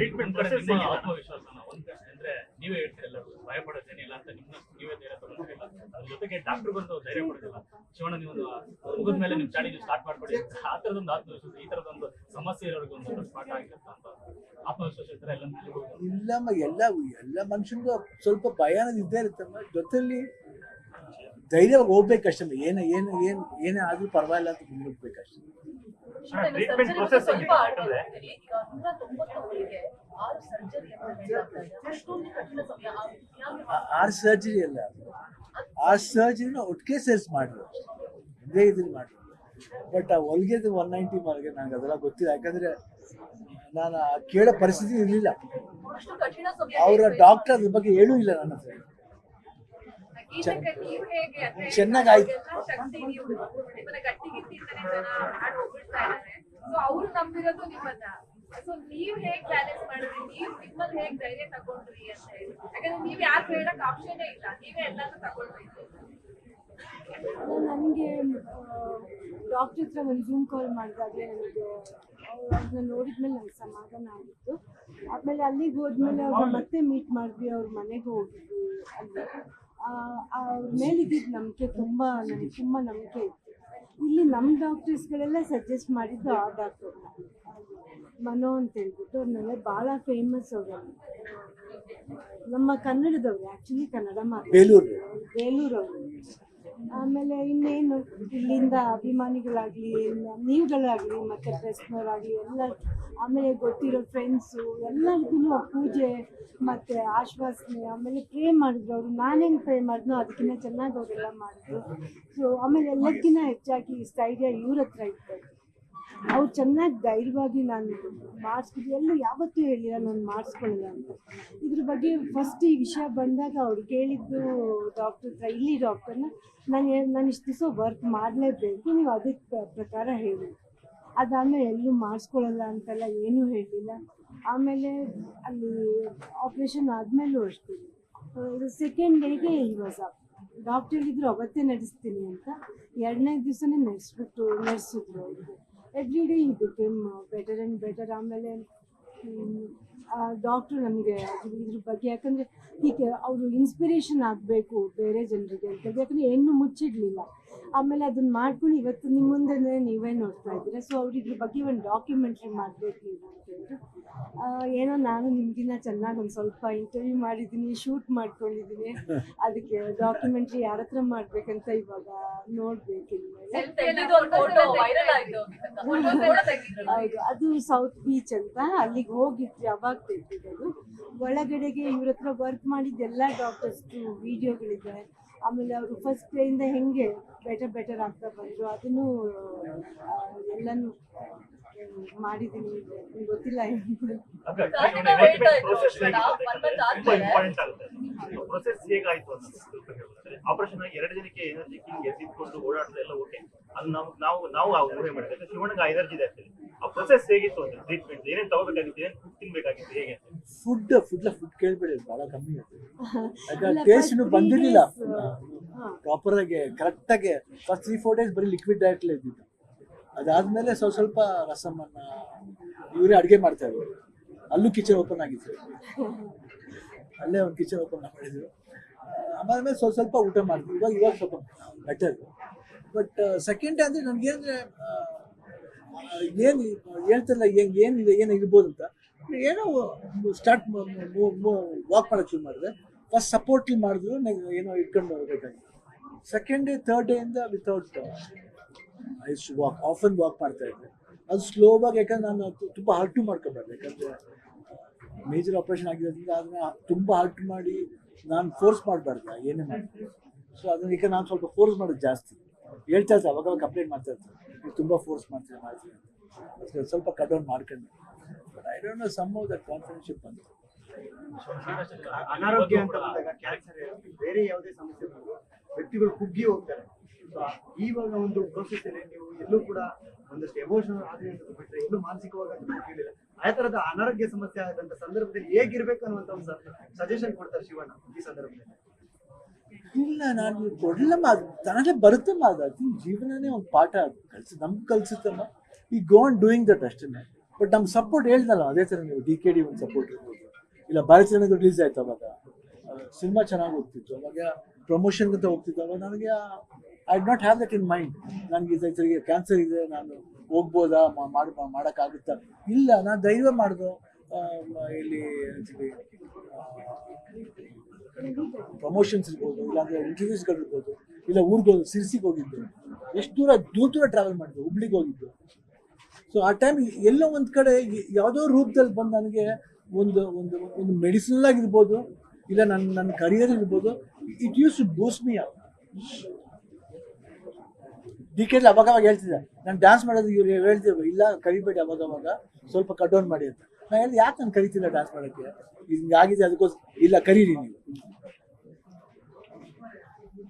Treatment process ನಿಮ್ಮ ಆತ್ಮವಿಶ್ವಾಸನ ಒಂದ್. ಅಂದ್ರೆ ನೀವೇ ಹೇಳ್ತೀರಲ್ಲ ಭಯ ಪಡೋದೇನಿಲ್ಲ ಅಂತ ನಿಮ್ಮ ನೀವೇ ಧೈರ್ಯ ತಗೊಂಡಿಲ್ಲ ಅದ್ರ ಜೊತೆಗೆ ಡಾಕ್ಟರ್ ಬಂದು ಧೈರ್ಯ ಕೊಡೋದಿಲ್ಲ. ಶಿವಣ್ಣ ನೀವು ಒಂದು ಮುಗಿದ ಮೇಲೆ ನಿಮ್ ಚಾಡಿ ನೀವು ಸ್ಟಾರ್ಟ್ ಮಾಡ್ಕೊಡಿ ಆ ತರದೊಂದು ಆತ್ಮವಿಶ್ವಾಸ ಈ ತರದೊಂದು ಸಮಸ್ಯೆ ಇರೋರಿಗೆ ಒಂದು ಸ್ಟಾರ್ಟ್ ಆಗಿರುತ್ತೆ ಅಂತ ಆತ್ಮವಿಶ್ವಾಸ ಇದ್ರೆ ಎಲ್ಲ ಇಲ್ಲಮ್ಮ ಎಲ್ಲ ಎಲ್ಲ ಮನುಷ್ಯನಿಗೂ ಸ್ವಲ್ಪ ಭಯ ಅನ್ನೋದು ಇದ್ದೇ ಇರುತ್ತಮ್ಮ ಜೊತೆಲಿ ಧೈರ್ಯವಾಗಿ ಹೋಗ್ಬೇಕಷ್ಟೇ ಏನು ಏನು ಏನು ಏನೇ ಆದ್ರೂ ಪರವಾಗಿಲ್ಲ ಅಂತ ಮುಂದೋಗ್ಬೇಕಷ್ಟೇ ಟ್ರೀಟ್ಮೆಂಟ್ ಪ್ರೊಸೆಸ್ ಸ್ವಲ್ಪ ಯಾಕಂದ್ರೆ ಈಗ ನೂರ ತೊಂಬತ್ತೊಂಬರಿಗೆ ಆರು ಸರ್ಜರಿ ಅಷ್ಟೊಂದು ಕಠಿಣ ಸಮಯ ಆ- ಆರು ಸರ್ಜರಿ ಅಲ್ಲ. ಆ ಸರ್ಜರಿನ ಒಟ್ಟಿಗೆ ಸೇರಿಸಿ ಮಾಡಿದ್ರು ಇದೇ ಇದ್ರಲ್ಲಿ ಮಾಡಿದ್ರು ಬಟ್ ಆ ಹೊಲ್ಗೆದು ಒನ್ ನೈಂಟಿ ಮಾರ್ಗೆ ನಂಗೆ ಅದೆಲ್ಲ ಗೊತ್ತಿಲ್ಲ. ಯಾಕಂದ್ರೆ ನಾನು ಆ ಕೇಳೋ ಪರಿಸ್ಥಿತಿ ಇರಲಿಲ್ಲ. ಅವರ ಡಾಕ್ಟರ್ ಅದ್ರ ಬಗ್ಗೆ ಹೇಳೂ ಇಲ್ಲ ನನ್ನ ಹತ್ರ. ಚೆನ್ನಾಗಾಯ್ತು. ನಂಬಿರೋದು ನಿಮ್ಮನ್ನ. ಸೊ ನೀವ್ ಹೇಗ್ ಬ್ಯಾಲೆನ್ಸ್ ಮಾಡಿದ್ರಿ? ನೀವ್ ನಿಮ್ಮಲ್ಲಿ ಹೇಗ್ ಧೈರ್ಯ ತಗೊಂಡ್ರಿ ಅಂತ ಹೇಳಿ. ಯಾಕಂದ್ರೆ ನೀವ್ ಯಾರು ಹೇಳಕ್ ಆಪ್ಷನ್ ಇಲ್ಲ. ನೀವೇ ಎಲ್ಲಾನು ತಗೊಳ್ಬೇಕು ನನಗೆ ಡಾಕ್ಟರ್ ಹತ್ರ ಒಂದು ಜೂಮ್ ಕಾಲ್ ಮಾಡಿದಾಗಲೇ ನನಗೆ ಅವ್ರನ್ನ ನೋಡಿದ್ಮೇಲೆ ನನಗೆ ಸಮಾಧಾನ ಆಗಿತ್ತು. ಆಮೇಲೆ ಅಲ್ಲಿಗೆ ಹೋದ್ಮೇಲೆ ಅವ್ರ ಮತ್ತೆ ಮೀಟ್ ಮಾಡಿದ್ವಿ, ಅವ್ರ ಮನೆಗೆ ಹೋಗಿದ್ವಿ ಅಲ್ಲಿ. ಅವ್ರ ಮೇಲಿದ್ದಿದ್ದ ನಂಬಿಕೆ ತುಂಬ ನನಗೆ ತುಂಬ ನಂಬಿಕೆ ಇತ್ತು. ಇಲ್ಲಿ ನಮ್ಮ ಡಾಕ್ಟರ್ಸ್ಗಳೆಲ್ಲ ಸಜೆಸ್ಟ್ ಮಾಡಿದ್ದು ಆ ಡಾಕ್ಟರ್. ಮನೋ ಅಂತ ಹೇಳ್ಬಿಟ್ಟು ಅವ್ರನ್ನೆಲ್ಲ ಭಾಳ ಫೇಮಸ್ ಅವರು. ನಮ್ಮ ಕನ್ನಡದವ್ರು ಆ್ಯಕ್ಚುಲಿ ಕನ್ನಡ ಮಾತು ಬೇಲೂರು ಬೇಲೂರವರು. ಆಮೇಲೆ ಇನ್ನೇನು, ಇಲ್ಲಿಂದ ಅಭಿಮಾನಿಗಳಾಗಲಿ, ನೀವುಗಳಾಗಲಿ, ಮತ್ತು ಪ್ರೆಸ್ನವರಾಗಲಿ ಎಲ್ಲ, ಆಮೇಲೆ ಗೊತ್ತಿರೋ ಫ್ರೆಂಡ್ಸು ಎಲ್ಲರಿಗೂ ಪೂಜೆ, ಮತ್ತು ಆಶ್ವಾಸನೆ, ಆಮೇಲೆ ಪ್ರೇ ಮಾಡಿದ್ರು ಅವರು. ನಾನೇನು ಪ್ರೇ ಮಾಡಿದ್ನೋ ಅದಕ್ಕಿಂತ ಚೆನ್ನಾಗಿ ಅವರೆಲ್ಲ ಮಾಡಿದ್ರು. ಸೊ ಆಮೇಲೆ ಎಲ್ಲಕ್ಕಿಂತ ಹೆಚ್ಚಾಗಿ ಸ್ಥೈರ್ಯ ಇವ್ರ ಹತ್ರ ಇತ್ತು. ಅವ್ರು ಚೆನ್ನಾಗಿ ಧೈರ್ಯವಾಗಿ ನಾನು ಮಾಡಿಸ್ಬಿಟ್ಟು ಎಲ್ಲೂ ಯಾವತ್ತೂ ಹೇಳಿಲ್ಲ ನಾನು ಮಾಡಿಸ್ಕೊಳ್ಳಿಲ್ಲ ಅಂತ. ಇದ್ರ ಬಗ್ಗೆ ಫಸ್ಟ್ ಈ ವಿಷಯ ಬಂದಾಗ ಅವ್ರು ಕೇಳಿದ್ದು ಡಾಕ್ಟರ್ ಹತ್ರ, ಇಲ್ಲಿ ಡಾಕ್ಟರ್ನ ನಾನು ನಾನು ಇಷ್ಟು ದಿವಸ ವರ್ಕ್ ಮಾಡಲೇಬೇಕು, ನೀವು ಅದಕ್ಕೆ ಪ್ರ- ಪ್ರಕಾರ ಹೇಳಿ. ಅದಾದಮೇಲೆ ಎಲ್ಲೂ ಮಾಡಿಸ್ಕೊಳ್ಳಲ್ಲ ಅಂತೆಲ್ಲ ಏನೂ ಹೇಳಲಿಲ್ಲ ಆಮೇಲೆ ಅಲ್ಲಿ ಆಪ್ರೇಷನ್ ಆದಮೇಲೂ ಅಷ್ಟೇ. ಸೆಕೆಂಡ್ ಡೇಗೆ ಇವಾಗ ಡಾಕ್ಟರ್ ಹೇಳಿದ್ರು ಅವತ್ತೇ ನಡೆಸ್ತೀನಿ ಅಂತ. ಎರಡನೇ ದಿವಸನೇ ನಡೆಸ್ಬಿಟ್ಟು, ನಡೆಸಿದ್ರು ಅವ್ರಿಗೆ ಎವ್ರಿ ಡೇ ಈ ಬಿಕೇಮ್ ಬೆಟರ್ ಆ್ಯಂಡ್ ಬೆಟರ್ ಆಮೇಲೆ ಡಾಕ್ಟ್ರು ನಮಗೆ ಇದ್ರ ಬಗ್ಗೆ. ಯಾಕಂದರೆ, ಹೀಗೆ ಅವರು ಇನ್ಸ್ಪಿರೇಷನ್ ಆಗಬೇಕು ಬೇರೆ ಜನರಿಗೆ ಅಂತ. ಯಾಕಂದರೆ ಹೆಣ್ಣು ಮುಚ್ಚಿಡಲಿಲ್ಲ. ಆಮೇಲೆ ಅದನ್ನ ಮಾಡ್ಕೊಂಡು ಇವತ್ತು ನಿಮ್ಮ ಮುಂದೆ ನೀವೇ ನೋಡ್ತಾ ಇದ್ದೀರಾ. ಸೊ ಅವ್ರು ಇದ್ರ ಬಗ್ಗೆ ಒಂದು ಡಾಕ್ಯುಮೆಂಟ್ರಿ ಮಾಡಬೇಕು ನೀವು ಅಂತ ಹೇಳಿದ್ರು ಆ, ಏನೋ ನಾನು ನಿಮ್ಗಿನ್ನ ಚೆನ್ನಾಗಿ ಒಂದು ಸ್ವಲ್ಪ ಇಂಟರ್ವ್ಯೂ ಮಾಡಿದ್ದೀನಿ ಶೂಟ್ ಮಾಡ್ಕೊಂಡಿದ್ದೀನಿ ಅದಕ್ಕೆ ಡಾಕ್ಯುಮೆಂಟ್ರಿ ಯಾರ ಹತ್ರ ಮಾಡ್ಬೇಕಂತ ಇವಾಗ ನೋಡ್ಬೇಕು ಇನ್ಮೇಲೆ ತೆಗ್ದಿದ್ದು ಫೋಟೋ ವೈರಲ್ ಆಯ್ತು. ಫೋಟೋ ತೆಗ್ದಿದ್ರು. ಹೌದು ಅದು ಸೌತ್ ಬೀಚ್ ಅಂತ. ಅಲ್ಲಿಗೆ ಹೋಗಿದ್ವಿ ಅವಾಗ ತೆಗ್ದಿದ್ದು ಒಳಗಡೆಗೆ ಇವ್ರ ಹತ್ರ ವರ್ಕ್ ಮಾಡಿದ್ದೆಲ್ಲ ಡಾಕ್ಟರ್ಸ್ ಡಾಕ್ಟರ್ಸ್ದು ವಿಡಿಯೋಗಳಿದೆ ಆಮೇಲೆ ಅವರು ಫಸ್ಟ್ ಇಂದ ಹೆಂಗೆ ಬೆಟರ್ ಬೆಟರ್ ಆಗ್ತಾ ಬಂದರು ಅದನ್ನು ಎಲ್ಲನು ಮಾಡಿದ್ದೀನಿ ನಿಮ್ಗೆ ಗೊತ್ತಿಲ್ಲ ಪ್ರೊಸೆಸ್ ಹೇಗಾಯ್ತು ಆಪರೇಷನ್ ಆಗಿ ಎರಡು ದಿನಕ್ಕೆ ಎನರ್ಜಿ ಕಿಂಗ್ ಎದ್ದಿಟ್ಕೊಂಡು ಓಡಾಡೋದು ಎಲ್ಲ ಓಕೆ ಅದು ನಾವು ನಾವು ನಾವು ಆ ಊಹೆ ಮಾಡಿದ್ರೆ ಶಿವಣ್ಣಗೆ ಎನರ್ಜಿ ಇದೆ ಪ್ರೊಸೆಸ್ ಹೇಗಿತ್ತು ಅಂತ ಟ್ರೀಟ್ಮೆಂಟ್ ಏನೇನ್ ತಗೋಬೇಕಾಗಿತ್ತು ಏನೇನ್ ಫುಡ್ ತಿನ್ಬೇಕಾಗಿತ್ತು ಹೇಗೆ ಅಂತ? ಫುಡ್ ಫುಡ್ ಫುಡ್ ಕೇಳ್ಬೇಡಿ ಬಹಳ ಕಮ್ಮಿ ಇದೆ ಇಲ್ಲ, ಟೇಸ್ಟ್ ಇನ್ನೂ ಬಂದಿರಲಿಲ್ಲ. ಪ್ರಾಪರ್ ಆಗಿ ಕರೆಕ್ಟ್ ಆಗಿ ಫಸ್ಟ್ ತ್ರೀ ಫೋರ್ ಡೇಸ್ ಬರೀ ಲಿಕ್ವಿಡ್ ಡಯಟ್ ಇದ್ದಿದ್ದು. ಅದಾದ್ಮೇಲೆ ಸ್ವಲ್ಪ ಸ್ವಲ್ಪ ರಸಮನ್ನ ಇವರೇ ಅಡುಗೆ ಮಾಡ್ತಾ ಇದ್ರು. ಅಲ್ಲೂ ಕಿಚನ್ ಓಪನ್ ಆಗಿತ್ತು. ಅಲ್ಲೇ ಒಂದು ಕಿಚನ್ ಓಪನ್ ಮಾಡಿದ್ರು. ಆಮೇಲೆ ಸ್ವಲ್ಪ ಸ್ವಲ್ಪ ಊಟ ಮಾಡಿದ್ವಿ ಇವಾಗ ಇವಾಗ ಸ್ವಲ್ಪ ಬೆಟರ್ ಬಟ್ ಸೆಕೆಂಡ್ ಅಂದರೆ ನನಗೇನಂದ್ರೆ ಏನು ಹೇಳ್ತಿರಲ್ಲ ಏನು ಏನಿದೆ ಏನು ಇರ್ಬೋದು ಅಂತ. ಏನೋ ಸ್ಟಾರ್ಟ್ ವಾಕ್ ಮಾಡೋಕ್ಕೆ ಶುರು ಮಾಡಿದೆ. ಫಸ್ಟ್ ಸಪೋರ್ಟ್ ಮಾಡಿದ್ರು, ನಂಗೆ ಏನೋ ಇಟ್ಕೊಂಡು ಬರಬೇಕಾಗಿತ್ತು. ಸೆಕೆಂಡ್ ಡೇ ಥರ್ಡ್ ಇಂದ without I walk often walk ಮಾಡ್ತಾ ಇದ್ದೆ. ಅದು ಸ್ಲೋವಾಗಿ ಯಾಕಂದ್ರೆ ನಾನು ತುಂಬ ಹರ್ಟು ಮಾಡ್ಕೊಬಾರ್ದು ಯಾಕಂದರೆ ಮೇಜರ್ ಆಪ್ರೇಷನ್ ಆಗಿರೋದ್ರಿಂದ ಅದನ್ನ ತುಂಬ ಹರ್ಟ್ ಮಾಡಿ, ನಾನು ಫೋರ್ಸ್ ಮಾಡಬಾರ್ದು, ಏನೇ ಮಾಡಿ ಸೊ ಅದನ್ನ ಈಗ ನಾನು ಸ್ವಲ್ಪ ಫೋರ್ಸ್ ಮಾಡೋದು ಜಾಸ್ತಿ. ಹೇಳ್ತಾ ಇರ್ತಾರೆ ಅವಾಗ ಕಂಪ್ಲೇಂಟ್ ಮಾಡ್ತಾ ಇರ್ತಾರೆ ನೀವು ತುಂಬ ಫೋರ್ಸ್ ಮಾಡ್ತೀರಿ ಮಾಡ್ತೀರಿ ಅದಕ್ಕೆ ಸ್ವಲ್ಪ ಕಟ್ ಡೌನ್ ಮಾಡ್ಕೊಂಡು. But I don't know some of that confidence ಅಂತ ಅನಾರೋಗ್ಯ ಅಂತ ಬಂದಾಗ ಕ್ಯಾನ್ಸರ್ ಬೇರೆ ಯಾವುದೇ ಸಮಸ್ಯೆ ವ್ಯಕ್ತಿಗಳು ಕುಗ್ಗಿ ಹೋಗ್ತಾರೆ. ಇವಾಗ ಒಂದು ಪ್ರೋಸೆಸ್ ಅಲ್ಲಿ ನೀವು ಎಲ್ಲೂ ಕೂಡ ಒಂದಷ್ಟು ಎಮೋಷನಲ್ ಆದರೆ ಬಿಟ್ಟರೆ ಎಲ್ಲೂ ಮಾನಸಿಕವಾಗಿ ಕೇಳಿಲ್ಲ ಆ ತರದ ಅನಾರೋಗ್ಯ ಸಮಸ್ಯೆ ಆದಂತ ಸಂದರ್ಭದಲ್ಲಿ ಹೇಗಿರ್ಬೇಕು ಅನ್ನುವಂತ ಒಂದು ಸಜೆಷನ್ ಕೊಡ್ತಾರೆ ಶಿವಣ್ಣ ಈ ಸಂದರ್ಭದಲ್ಲಿ. ಇಲ್ಲ, ನಾನು ಕೊಡ್ಲಮ್ಮ ಅದು ತನಗೆ ಬರುತ್ತಮ್ಮ ಅದು ಅದು ಜೀವನನೇ ಒಂದು ಪಾಠ ಅದು. ಕಲ್ಸಿ ನಮ್ಗೆ ಕಲ್ಸುತ್ತಮ್ಮ ಈ ಗೋ ಆನ್ ಡೂಯಿಂಗ್ ದಟ್ ಅಷ್ಟೇ ಬಟ್ ನಮ್ಮ ಸಪೋರ್ಟ್ ಹೇಳ್ದಲ್ಲ, ಅದೇ ಥರ ನೀವು ಡಿ ಕೆ ಡಿ ಒಂದು ಸಪೋರ್ಟ್ ಇರ್ಬೋದು. ಇಲ್ಲ ಭಾರತೀಯ ರಿಲೀಸ್ ಆಯ್ತು ಅವಾಗ. ಸಿನಿಮಾ ಚೆನ್ನಾಗಿ ಹೋಗ್ತಿತ್ತು. ಅವಾಗ ಪ್ರಮೋಷನ್ ಅಂತ ಹೋಗ್ತಿತ್ತು. ಅವಾಗ ನನಗೆ I not have that in mind ನನಗೆ ಇದೈತರಿಗೆ ಕ್ಯಾನ್ಸರ್ ಇದೆ, ನಾನು ಹೋಗ್ಬೋದಾ ಮಾಡಿ ಮಾಡ್ ಮಾಡೋಕ್ಕಾಗುತ್ತಾ? ಇಲ್ಲ, ನಾನು ಧೈರ್ಯ ಮಾಡಿದೆ. ಇಲ್ಲಿ ಪ್ರಮೋಷನ್ಸ್ ಇರ್ಬೋದು, ಇಲ್ಲಾಂದ್ರೆ ಇಂಟರ್ವ್ಯೂಸ್ಗಳು ಇರ್ಬೋದು, ಇಲ್ಲ ಊರಿಗೆ ಹೋಗಿ ಸಿರ್ಸಿಗೆ ಹೋಗಿದ್ದು. ಎಷ್ಟು ದೂರ ದೂರ ದೂರ ಟ್ರಾವೆಲ್ ಮಾಡಿದ್ದು ಹುಬ್ಳಿಗೆ ಹೋಗಿದ್ದು. ಸೊ ಆ ಟೈಮ್ ಎಲ್ಲೋ ಒಂದು ಕಡೆ ಯಾವುದೋ ರೂಪದಲ್ಲಿ ಬಂದು ನನಗೆ ಒಂದು ಒಂದು ಒಂದು ಮೆಡಿಸಿನಲ್ ಆಗಿರ್ಬೋದು, ಇಲ್ಲ ನನ್ನ ನನ್ನ ಕರಿಯರ್ ಇರ್ಬೋದು it use to boost me D K ಅವಾಗ ಅವಾಗ ಹೇಳ್ತಿದ್ದೆ, ನಾನು ಡ್ಯಾನ್ಸ್ ಮಾಡೋದು ಇವ್ರು ಹೇಳ್ತಿದ್ರು, ಇಲ್ಲ ಕರಿಬೇಡಿ ಅವಾಗ ಅವಾಗ ಸ್ವಲ್ಪ ಕಟ್ ಡೌನ್ ಮಾಡಿ ಅಂತ. ಹೇಳಿದೆ ಯಾಕೆ ನಾನು ಕರಿತಿಲ್ಲ ಡ್ಯಾನ್ಸ್ ಮಾಡೋಕ್ಕೆ? ಹಿಂಗಾಗಿದೆ ಅದಕ್ಕೋಸ್ಕರ. ಇಲ್ಲ ಕರೀರಿ ನೀವು.